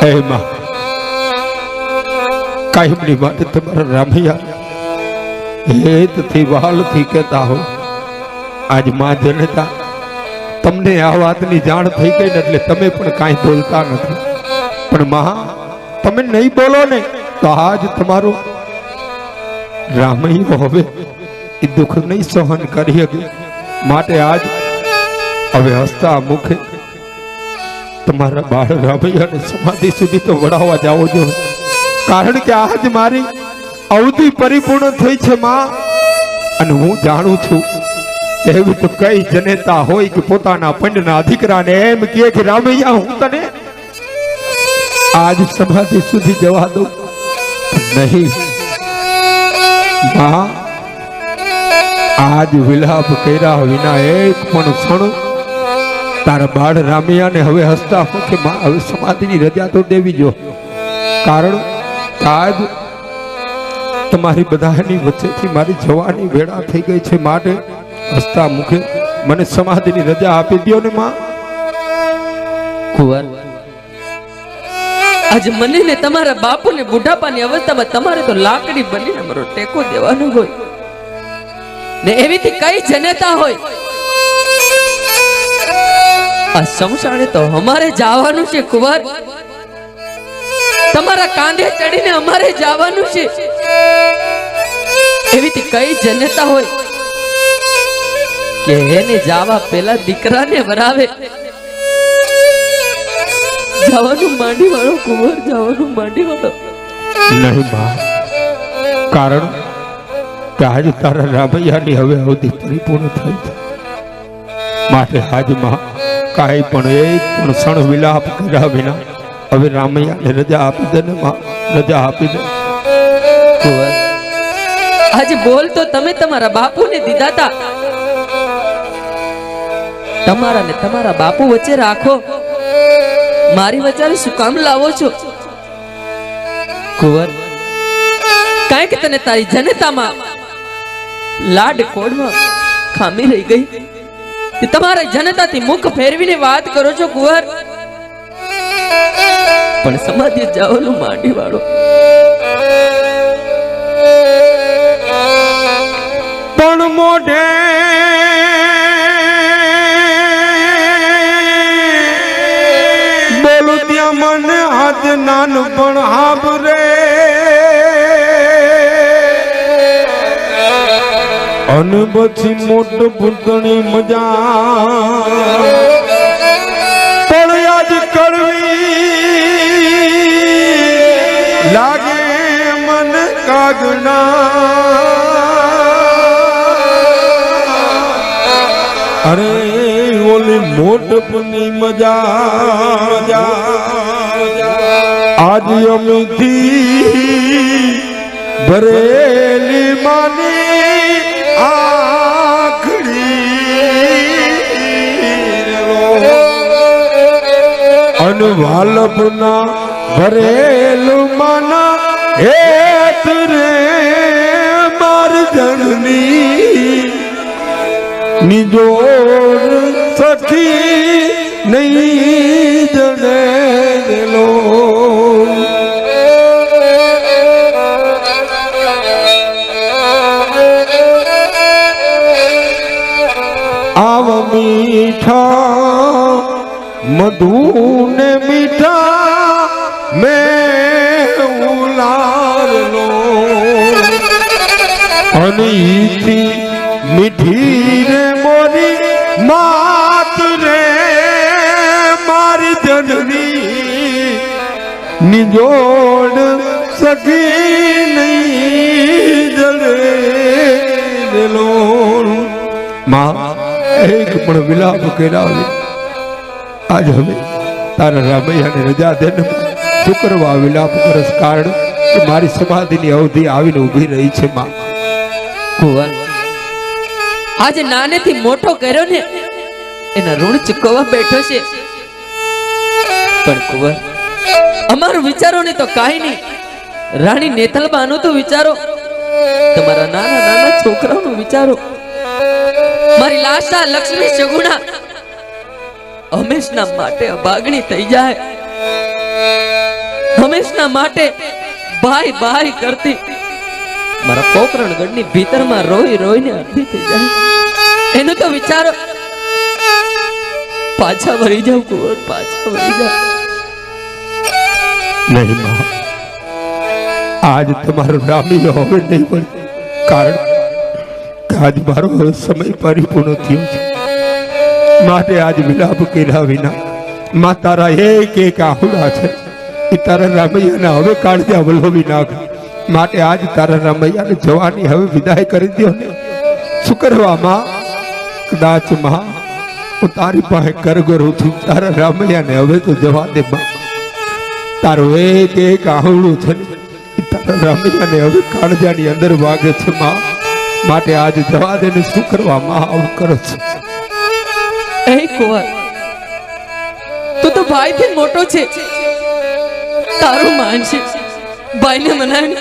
હે માં કાયમની માટે તમારા રામૈયા હેતથી વહાલથી કહેતા હો, આજમાં જનતા તમને આ વાતની જાણ થઈ ગઈ ને એટલે તમે પણ કાંઈ બોલતા નથી. પણ મહા, તમે નહીં બોલો ને તો આજ તમારો રામૈયો હવે એ દુઃખ નહીં સહન કરી શકે. માટે આજ હવે હસતા મુખે તમારા બાળ રામૈયાને સમાધિ સુધી તો વડાવવા જાઓ જો કારણ કે આજ મારી અવધિ પરિપૂર્ણ થઈ છે, માં. અને હું જાણું છું, એવી તો કઈ જનેતા હોય કે પોતાના પંડના દીકરાને એમ કહે કે, રામૈયા, હું તને આજ સમાધિ સુધી જવા દઉં. નહીં. માં, આજ વિલાપ કર્યા વિના એક પણ ક્ષણ તારા બાળ રામૈયાને હવે હસતા મુખે માં હવે સમાધિની રજા તો દેવી જો. કારણ કે આજ તમારી બધાની વચ્ચેથી મારી જવાની વેળા થઈ ગઈ છે માટે હસતા મુખે મને સમાધિની રજા આપી દો ને માં. કુંવર, આજ મને ને તમારા બાપુ ને બુઢાપાની અવસ્થામાં તમારે તો લાકડી બનીને મારો ટેકો દેવાનો હોય. ને એવીથી કઈ જનતા હોય આ સમસાણે તો અમારે જવાનું છે, કુંવર. તમારા કાંધે ચડીને અમારે જવાનું છે. એવી કઈ જનતા હોય કે એને જવા પેલા દીકરાને વરાવે. જવાનું માંડી વાળો કુંવર, જવાનું માંડી વાળો નહીં બા. કારણ કે આજ તારા રામૈયાની હવે અવધિ પરિપૂર્ણ થઈ. છે માટે આજમાં કાંઈ પણ એક પણ ક્ષણ વિલાપ કર્યા વિના હવે રામૈયાને રજા આપી દે ને રજા આપી દે. આજે બોલ તો તમે તમારા બાપુને દીધા તા. તમારા ને તમારા બાપુ વચ્ચે રાખો. મારી વચ્ચે શું કામ લાવો છો? કુંવર. કાંઈ તને તારી જનતામાં લાડ કોડમાં ખામી રહી ગઈ. તમારા જનતાથી મુખ ફેરવીને વાત કરો છો કુંવર. પણ સમાધિ જવાનું માંડી વાળો પણ મોઢે બોલું ત્યાં મને હાથ નાનપણ હાબરે અને પછી મોટ પૂતણી મજા. પણ આજ કરવી લાગે મન કાગણા અરે ઓલી મોટપની મજા. આજ અમુથી ભરેલી માની અનવાલપના ભરેલું માના હેત રે માર નિજોડ સખી નહીં જણે આવ મીઠા મધુ ને મીઠા મેં ઉલારલો. અને ઈથી મીઠી રે મોરી માત રે મારી જનની. નિજોડ સખી નહીં જડે દેલો માં એક પણ વિલાપ કર્યા આજ હવે તારા રામૈયાને રજા દે ને શું વિલાપ કરસ કારણ કે મારી સમાધિની અવધિ આવીને ઊભી રહી છે માં. કુંવર, આજે નાનેથી મોટો કર્યો ને, એના ઋણ ચૂકવવા બેઠો છે. પણ કુંવર, અમારું વિચારો ને તો કાંઈ નહીં. રાણી નેતલબાનું તો વિચારો, તમારા નાના નાના છોકરાઓનું વિચારો મારી લાશા લક્ષ્મી સગુણા હંમેશના માટે અભાગણી થઈ જાય. હંમેશના માટે ભાઈ ભાઈ કરતી મારા પોકરણગઢની ભીતરમાં રોઈ રોઈને અડધી થઈ જાય. એનો તો વિચારો પાછા વળી જાવ કુંવર પાછા વળી જાવ નહીં આજ તમારું રામી હવે નહીં પણ કારણ કે આજ મારો સમય પરિપૂર્ણ થયો છે. માટે આજ વિલાપ કર્યા વિના મા તારા એક એક આહુડા છે. એ તારા રામૈયાને હવે કાઢ્યા વલોવી નાખ. માટે આજ તારા રામૈયાને જવાની હવે વિદાય કરી દો ને. શું કરવા માં? કદાચમાં હું તારી પાસે કરગરું છું. તારા રામૈયાને હવે તો જવા દે માં. તારું એક એક આહુડું છે તારા રામૈયાને હવે કાળજાની અંદર વાગે છે માં. માટે આજ જવા દે ને શું કરવા માં આવું કરો છો? એ કુંવર, તું તો ભાઈથી મોટો છે. તારું માન છે. ભાઈને મનાય.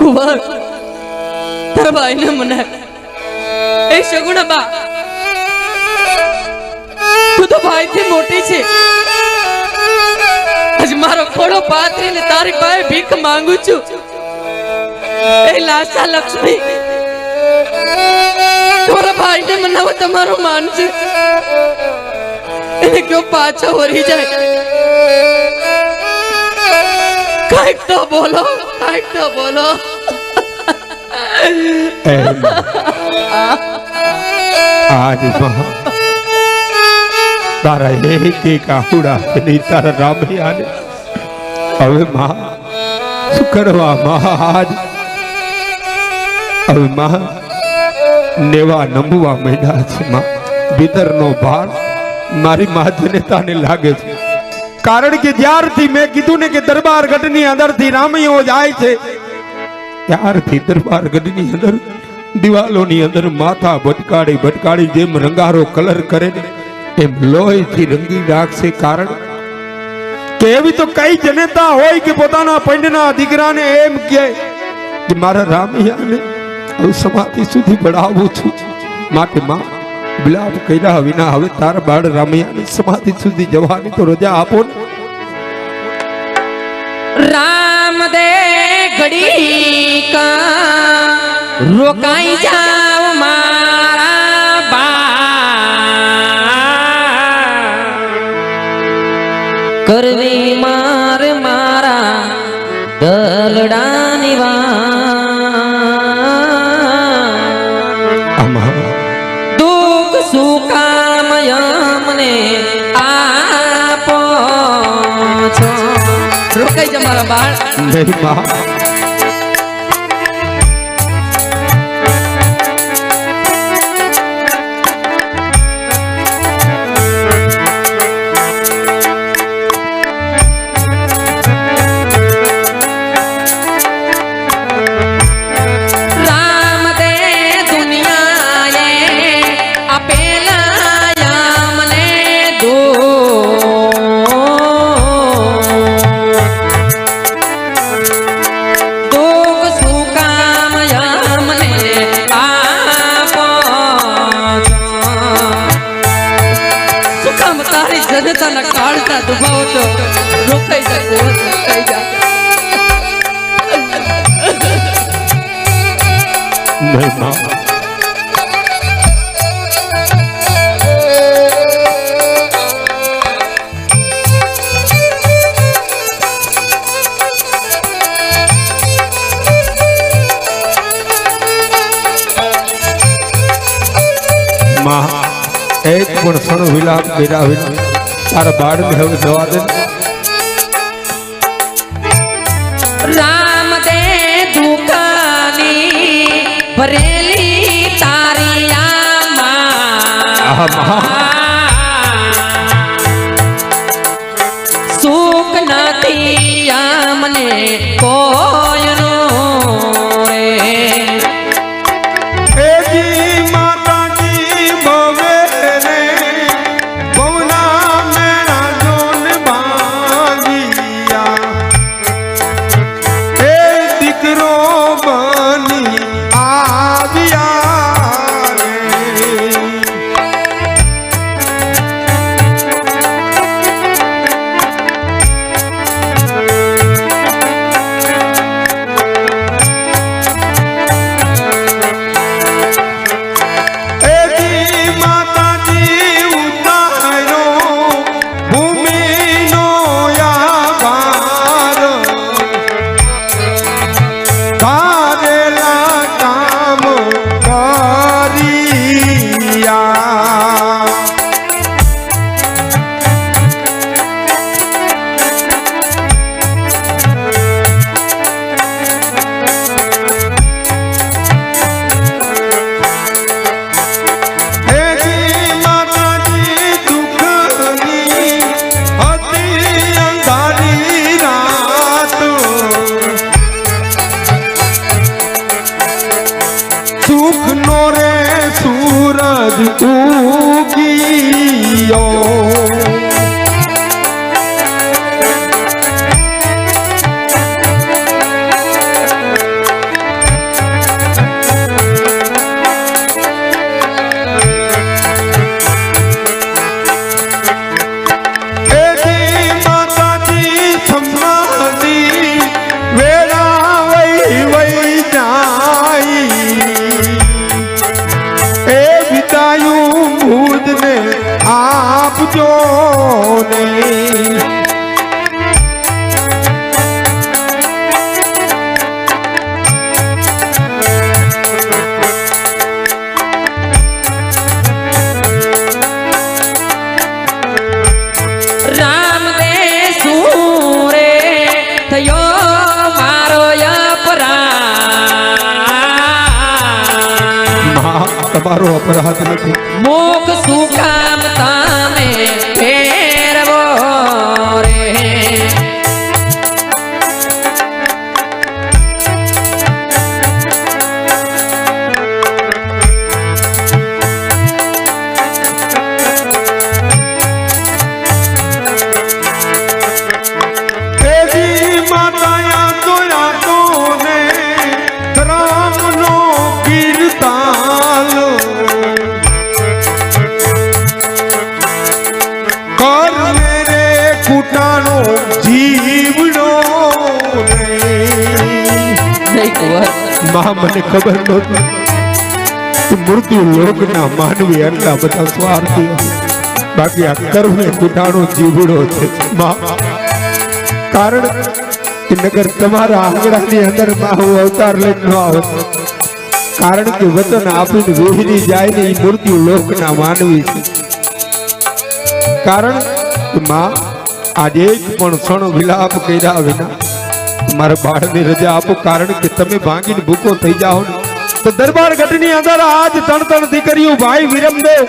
કુંવર, તારા ભાઈને મનાય. એ શગુણા બા તું તો ભાઈથી મોટી છે. આજ મારો ખોડો પાથરીને તારી પાસે ભીખ માંગુ છું. એ લક્ષ્મી. તમારા ભાઈને મનાવો, તમારો માન છે. એને કયો પાછો વળી જાય. કંઈક તો બોલો, કંઈક તો બોલો. તારા એક એક આહુડા તારા રામૈયાને. હવે માં, શું કરવા માં આજ? હવે માં નેવા નમવા માંડ્યા છે માં. ભીતરનો ભાર મારી માં જનતાને લાગે છે. કારણ કે જ્યારથી મેં કીધું ને કે દરબાર ગઢની અંદરથી રામૈયો જાય છે, ત્યારથી દરબાર ગઢની અંદર, દિવાલોની અંદર માથા ભટકાડી ભટકાડી જેમ રંગારો કલર કરે ને, એમ લોહીથી રંગી રાખશે. કારણ કે એવી તો કઈ જનતા હોય કે પોતાના પંડના દીકરાને એમ કે મારા રામૈયાને હું સમાધિ સુધી બળાવું છું. માટે માં બિલાપ કર્યા વિના હવે તારા બાળ રામૈયાની સમાધિ સુધી જવાની તો રજા આપો ને. રામ દે ઘડી કા રોકાઈ જાવ મારા બા કરવી માર બાળ નહીં જનતાના કાળતા દુભાવો તો રોકાઈ જા કોર રોકાઈ જા નહીં માં માં એક પણ ક્ષણ વિલાપ કર્યા વિના તારા બાળને હવે જવા દે. રામ દે દુકાની ભરેલી તારી આહા, દીકરો માં મને ખબર નહોતી. મૃત્યુ લોકના માનવી એટલા બધા સ્વાર્થી. બાકી આ કર્મે કુટાણો જીવડો છે. કારણ કે નગર તમારા આંગણાની અંદર હું અવતાર લઈને ન આવત કારણ કે વતન આપીને વેહરી જાય ને એ મૃત્યુ લોકના માનવી છે. કારણ કે માં, આજે પણ ક્ષણ વિલાપ કર્યા વિના મારા બાળને રજા આપો, કારણ કે તમે ભાંગીને ભૂકો થઈ જાઓ તો દરબાર ગઢની અંદર આજ ત્રણ ત્રણ દીકરીઓ ભાઈ વિરમદેવ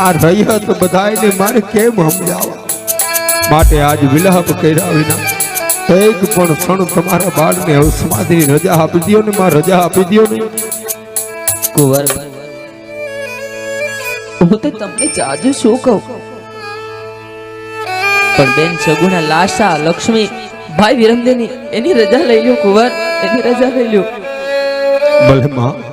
આ રહ્યા તો બધાને મારે કેમ સમજાવવા? માટે આજ વિલાપ કર્યા વિના એક પણ ક્ષણ તમારા બાળને હવે સમાધિની રજા આપી દો ને, માં રજા આપી દો ને. કુંવર, હું તો તમને જાજુ શું કહું? પણ બેન સગુણા લાશા, લક્ષ્મી ભાઈ વિરમદેની એની રજા લઈ લ્યો કુંવર એની રજા લઈ લ્યો. ભલે માં.